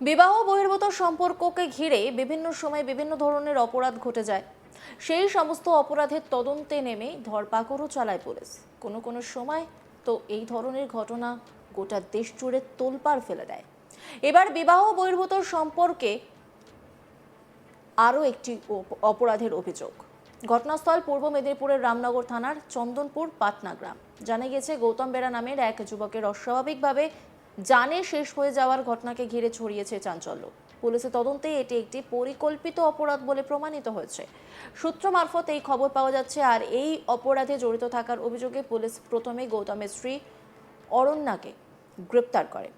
বিবাহ বহির্ভূত সম্পর্ককে ঘিরে বিভিন্ন সময় বিভিন্ন ধরনের অপরাধ ঘটে যায়। সেই সমস্ত অপরাধের তদন্তে নেমে ধরপাকড়ও চালায় পুলিশ। কোনো কোনো সময় তো এই ধরনের ঘটনা গোটা দেশ জুড়ে তোলপাড় ফেলে দেয়। এবার বিবাহ বহির্ভূত সম্পর্কে আরও একটি অপ- অপরাধের অভিযোগ। ঘটনাস্থল পূর্ব মেদিনীপুরের রামনগর থানার চন্দনপুর পাটনা গ্রাম। জানা গেছে গৌতম বেরা নামের এক যুবকের অস্বাভাবিকভাবে জানে শেষ হয়ে যাওয়ার ঘটনাকে ঘিরে ছড়িয়েছে চাঞ্চল্য। পুলিশের তদন্তে এটি একটি পরিকল্পিত অপরাধ বলে প্রমাণিত হয়েছে। সূত্র মারফত এই খবর পাওয়া যাচ্ছে আর এই অপরাধে জড়িত থাকার অভিযোগে পুলিশ প্রথমে গৌতমের স্ত্রী অরণ্যাকে গ্রেপ্তার করে।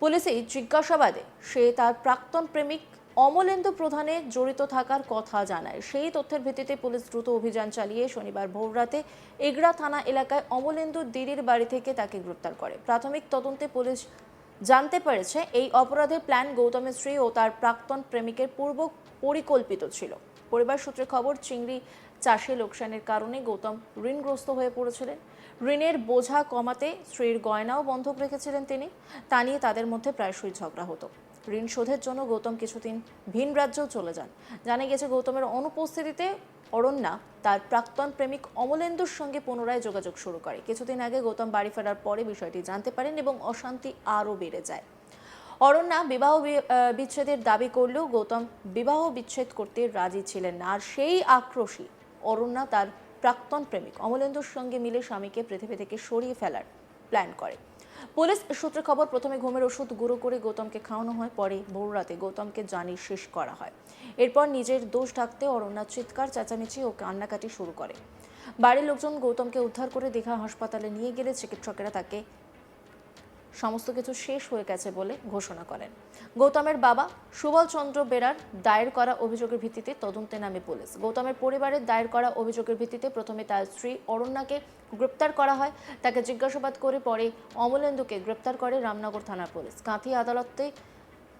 পুলিশে জিজ্ঞাসাবাদে সে তার প্রাক্তন প্রেমিক অমলেন্দু প্রধানে জড়িত থাকার কথা জানায়। সেই তথ্যের ভিত্তিতে পুলিশ দ্রুত অভিযান চালিয়ে শনিবার ভোররাতে এগড়া থানা এলাকায় অমলেন্দু দিদির বাড়ি থেকে তাকে গ্রেপ্তার করে। প্রাথমিক তদন্তে পুলিশ জানতে পেরেছে, এই অপরাধের প্ল্যান গৌতমের স্ত্রী ও তার প্রাক্তন প্রেমিকের পূর্ব পরিকল্পিত ছিল। পরিবার সূত্রে খবর, চিংড়ি চাষে লোকসানের কারণে গৌতম ঋণগ্রস্ত হয়ে পড়েছিলেন। ঋণের বোঝা কমাতে স্ত্রীর গয়নাও বন্ধক রেখেছিলেন তিনি। তা নিয়ে তাদের মধ্যে প্রায়শই ঝগড়া হতো। ঋণ শোধের জন্য গৌতম কিছুদিন ভিন রাজ্যেও চলে যান। জানা গেছে গৌতমের অনুপস্থিতিতে অরণ্যা তার প্রাক্তন প্রেমিক অমলেন্দুর সঙ্গে পুনরায় যোগাযোগ শুরু করে। কিছুদিন আগে গৌতম বাড়ি ফেরার পরে বিষয়টি জানতে পারেন এবং অশান্তি আরও বেড়ে যায়। অরণ্যা বিবাহ বিচ্ছেদের দাবি করলেও গৌতম বিবাহ বিচ্ছেদ করতে রাজি ছিলেন না। আর সেই আক্রোশী অরণ্যা তার প্রাক্তন প্রেমিক অমলেন্দুর সঙ্গে মিলে স্বামীকে পৃথিবী থেকে সরিয়ে ফেলার প্ল্যান করে। পুলিশ সূত্রে খবর, প্রথমে ঘুমের ওষুধ গুঁড়ো করে গৌতমকে খাওয়ানো হয়, পরে ভোর রাতে গৌতমকে জানি শেষ করা হয়। এরপর নিজের দোষ ঢাকতে অরণ্যা চিৎকার, চেঁচামেচি ও কান্নাকাটি শুরু করে। বাড়ির লোকজন গৌতমকে উদ্ধার করে দীঘা হাসপাতালে নিয়ে গেলে চিকিৎসকেরা তাকে সমস্ত কিছু শেষ হয়ে গেছে বলে ঘোষণা করেন। গৌতমের বাবা সুবল চন্দ্র বেরার দায়ের করা অভিযোগের ভিত্তিতে তদন্তে নামে পুলিশ। গৌতমের পরিবারের দায়ের করা অভিযোগের ভিত্তিতে প্রথমে তার স্ত্রী অরণ্যাকে গ্রেপ্তার করা হয়। তাকে জিজ্ঞাসাবাদ করে পরে অমলেন্দুকে গ্রেপ্তার করে রামনগর থানার পুলিশ। কাঁথি আদালতে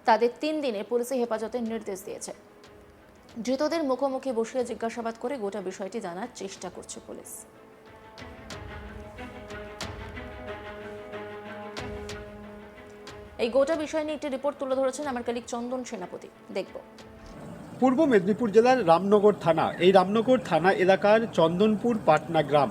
তাদের তিন দিনের পুলিশে হেফাজতের নির্দেশ দিয়েছে। ধৃতদের মুখোমুখি বসিয়ে জিজ্ঞাসাবাদ করে গোটা বিষয়টি জানার চেষ্টা করছে পুলিশ। এই গোটা বিষয় নিয়ে একটি রিপোর্ট তুলে ধরেছেন আমার কালিক চন্দন সেনাপতি। দেখব। পূর্ব মেদিনীপুর জেলার রামনগর থানা, এই রামনগর থানা এলাকার চন্দনপুর পাটনা গ্রাম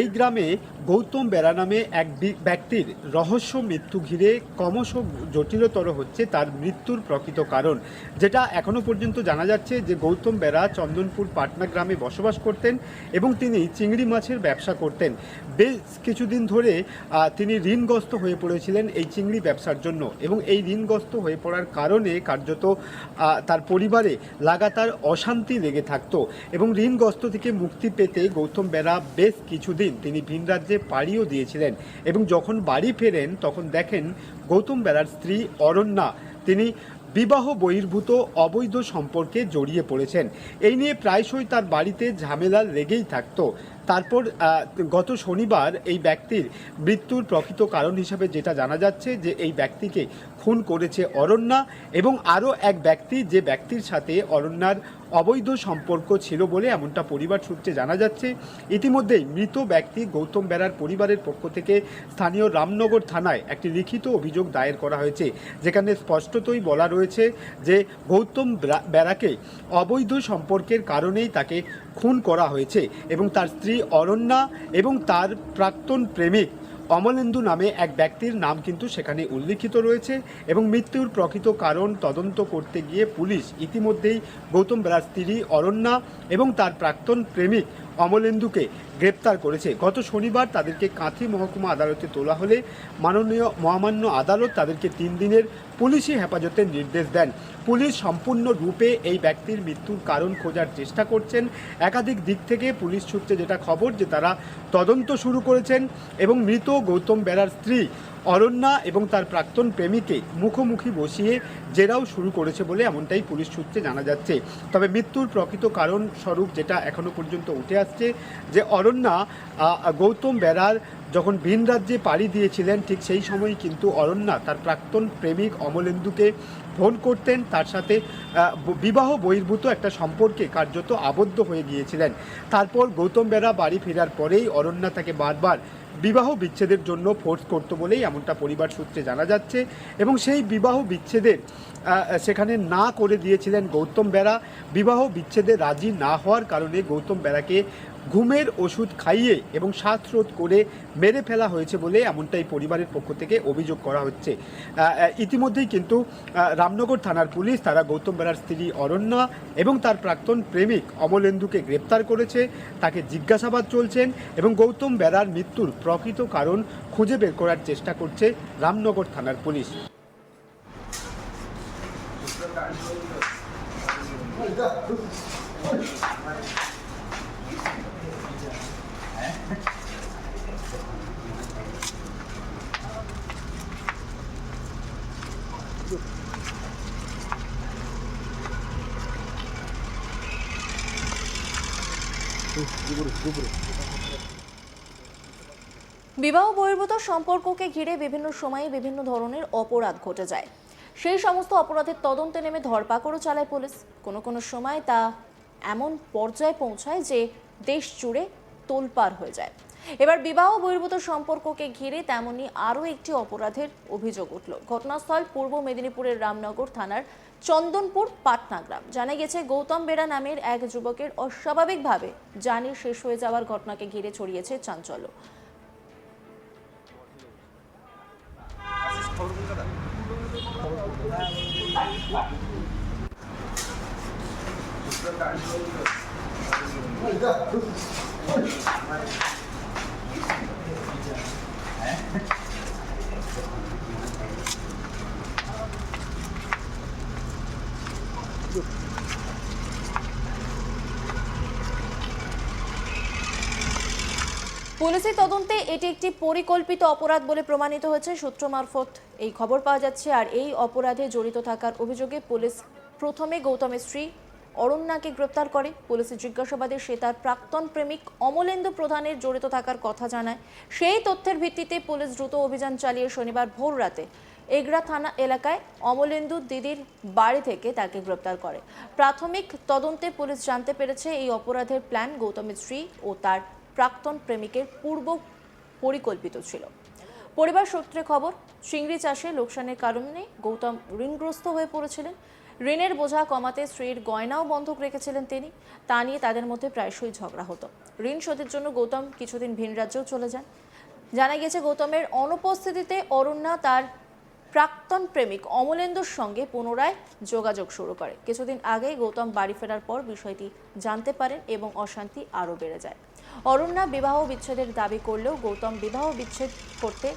এই গ্রামে গৌতম বেড়া নামে এক ব্যক্তির রহস্য মৃত্যু ঘিরে ক্রমশ জটিলতর হচ্ছে তার মৃত্যুর প্রকৃত কারণ। যেটা এখনও পর্যন্ত জানা যাচ্ছে যে গৌতম বেড়া চন্দনপুর পাটনা গ্রামে বসবাস করতেন এবং তিনি চিংড়ি মাছের ব্যবসা করতেন। বেশ কিছুদিন ধরে তিনি ঋণগ্রস্ত হয়ে পড়েছিলেন এই চিংড়ি ব্যবসার জন্য এবং এই ঋণগ্রস্ত হয়ে পড়ার কারণে কার্যত তার পরিবারে লাগাতার অশান্তি লেগে থাকতো এবং ঋণগ্রস্ত থেকে মুক্তি পেতে গৌতম বেড়া বেশ কিছুদিন তিনি ভিন রাজ্যে পাড়িও দিয়েছিলেন এবং যখন বাড়ি ফেরেন তখন দেখেন গৌতম বেলার স্ত্রী অরণ্যা, তিনি বিবাহ বহির্ভূত অবৈধ সম্পর্কে জড়িয়ে পড়েছেন। এই নিয়ে প্রায়শই তার বাড়িতে ঝামেলা লেগেই থাকতো। তারপর গত শনিবার এই ব্যক্তির মৃত্যুর প্রকৃত কারণ হিসাবে যেটা জানা যাচ্ছে যে এই ব্যক্তিকে খুন করেছে অরণ্যা এবং আরও এক ব্যক্তি যে ব্যক্তির সাথে অরণ্যার অবৈধ সম্পর্ক ছিল বলে এমনটা পরিবার সূত্রে জানা যাচ্ছে। ইতিমধ্যেই মৃত ব্যক্তি গৌতম বেরার পরিবারের পক্ষ থেকে স্থানীয় রামনগর থানায় একটি লিখিত অভিযোগ দায়ের করা হয়েছে। যেখানে স্পষ্টতই বলা রয়েছে যে গৌতম বেরাকে অবৈধ সম্পর্কের কারণেই তাকে খুন করা হয়েছে এবং তার স্ত্রী অরণ্যা এবং তার প্রাক্তন প্রেমিক অমলেন্দু নামে এক ব্যক্তির নাম কিন্তু সেখানে উল্লিখিত রয়েছে এবং মৃত্যুর প্রকৃত কারণ তদন্ত করতে গিয়ে পুলিশ ইতিমধ্যেই গৌতম রাজ স্ত্রী অরণ্যা এবং তার প্রাক্তন প্রেমিক অমলেন্দুকে গ্রেপ্তার করেছে। গত শনিবার তাদেরকে কাঁথি মহকুমা আদালতে তোলা হলে মাননীয় মহামান্য আদালত তাদেরকে তিন দিনের পুলিশি হেফাজতের নির্দেশ দেন। পুলিশ সম্পূর্ণ রূপে এই ব্যক্তির মৃত্যুর কারণ খোঁজার চেষ্টা করছেন। একাধিক দিক থেকে পুলিশ সূত্রে যেটা খবর যে তারা তদন্ত শুরু করেছেন এবং মৃত গৌতম বেরার স্ত্রী অরণ্যা এবং তার প্রাক্তন প্রেমিকে মুখোমুখি বসিয়ে জেরাও শুরু করেছে বলে এমনটাই পুলিশ সূত্রে জানা যাচ্ছে। তবে মৃত্যুর প্রকৃত কারণ স্বরূপ যেটা এখনও পর্যন্ত উঠে আসছে যে অরণ্যা গৌতম বেরার যখন ভিন রাজ্যে পাড়ি দিয়েছিলেন, ঠিক সেই সময় কিন্তু অরণ্যা, তার প্রাক্তন প্রেমিক অমলেন্দুকে ফোন করতেন। তার সাথে বিবাহ বহির্ভূত একটা সম্পর্কে কার্যত আবদ্ধ হয়ে গিয়েছিলেন। তারপর গৌতম বেরা বাড়ি ফেরার পরেই অরণ্যা তাকে বারবার বিবাহ বিচ্ছেদের জন্য ফোর্স করতো বলেই এমনটা পরিবার সূত্রে জানা যাচ্ছে এবং সেই বিবাহ বিচ্ছেদের সেখানে না করে দিয়েছিলেন গৌতম বেরা। বিবাহ বিচ্ছেদে রাজি না হওয়ার কারণে গৌতম বেরাকে ঘুমের ওষুধ খাইয়ে এবং শ্বাসরোধ করে মেরে ফেলা হয়েছে বলে এমনটাই পরিবারের পক্ষ থেকে অভিযোগ করা হচ্ছে। ইতিমধ্যেই কিন্তু রামনগর থানার পুলিশ, তারা গৌতম বেরার স্ত্রী অরণ্যা এবং তার প্রাক্তন প্রেমিক অমলেন্দুকে গ্রেপ্তার করেছে। তাকে জিজ্ঞাসাবাদ চলছেন এবং গৌতম বেরার মৃত্যুর প্রকৃত কারণ খুঁজে বের করার চেষ্টা করছে রামনগর থানার পুলিশ। বিবাহ বহির্ভূত সম্পর্ককে ঘিরে বিভিন্ন সময়ে বিভিন্ন ধরনের অপরাধ ঘটে যায়। সেই সমস্ত অপরাধের তদন্তে নেমে ধরপাকড়ও চালায় পুলিশ। কোনো কোনো সময় তা এমন পর্যায়ে পৌঁছায় যে দেশ জুড়ে তোলপাড় হয়ে যায়। এবার বিবাহ বহির্ভূত সম্পর্ককে ঘিরে তেমনি আরও একটি অপরাধের অভিযোগ উঠল। ঘটনাস্থল পূর্ব মেদিনীপুরের রামনগর থানার চন্দনপুর পাটনা গ্রাম। জানা গেছে, গৌতম বেরা নামের এক যুবকের অস্বাভাবিকভাবে জানে শেষ হয়ে যাওয়ার ঘটনাকে ঘিরে ছড়িয়েছে চাঞ্চল্য। পুলিশের তদন্তে এটি একটি পরিকল্পিত অপরাধ বলে প্রমাণিত হয়েছে। সূত্র মারফত এই খবর পাওয়া যাচ্ছে। আর এই অপরাধে জড়িত থাকার অভিযোগে পুলিশ প্রথমে গৌতমের স্ত্রী অরণ্যাকে গ্রেপ্তার করে। পুলিশের জিজ্ঞাসাবাদে সে তার প্রাক্তন প্রেমিক অমলেন্দু প্রধানের জড়িত থাকার কথা জানায়। সেই তথ্যের ভিত্তিতে পুলিশ দ্রুত অভিযান চালিয়ে শনিবার ভোর রাতে এগরা থানা এলাকায় অমলেন্দু দিদির বাড়ি থেকে তাকে গ্রেপ্তার করে। প্রাথমিক তদন্তে পুলিশ জানতে পেরেছে এই অপরাধের প্ল্যান গৌতমের স্ত্রী ও তার প্রাক্তন প্রেমিকের পূর্ব পরিকল্পিত ছিল। পরিবার সূত্রে খবর, চিংড়ি চাষে লোকসানের কারণে গৌতম ঋণগ্রস্ত হয়ে পড়েছিলেন। ঋণের বোঝা কমাতে স্ত্রীর গয়নাও বন্ধক রেখেছিলেন তিনি। তা নিয়ে তাদের মধ্যে প্রায়শই ঝগড়া হতো। ঋণ শোধের জন্য গৌতম কিছুদিন ভিন রাজ্যেও চলে যান। জানা গেছে গৌতমের অনুপস্থিতিতে অরণ্যা তার প্রাক্তন প্রেমিক অমলেন্দুর সঙ্গে পুনরায় যোগাযোগ শুরু করে। কিছুদিন আগেই গৌতম বাড়ি ফেরার পর বিষয়টি জানতে পারেন এবং অশান্তি আরও বেড়ে যায়। অরণ্যা বিবাহ বিচ্ছেদের দাবি করলেও গৌতম বিবাহ বিচ্ছেদ করতে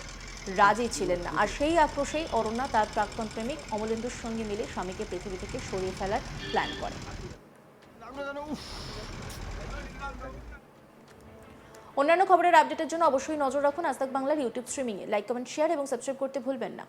রাজি ছিলেন না। আর সেই আক্রোশেই অরণ্যা তার প্রাক্তন প্রেমিক অমলেন্দুর সঙ্গে মিলে স্বামীকে পৃথিবী থেকে সরিয়ে ফেলার প্ল্যান করে। অন্যান্য খবরের আপডেটের জন্য অবশ্যই নজর রাখুন আজ বাংলার ইউটিউব স্ট্রিমিংয়ে লাইক কমেন্ট শেয়ার এবং সাবস্ক্রাইব করতে ভুলবেন না।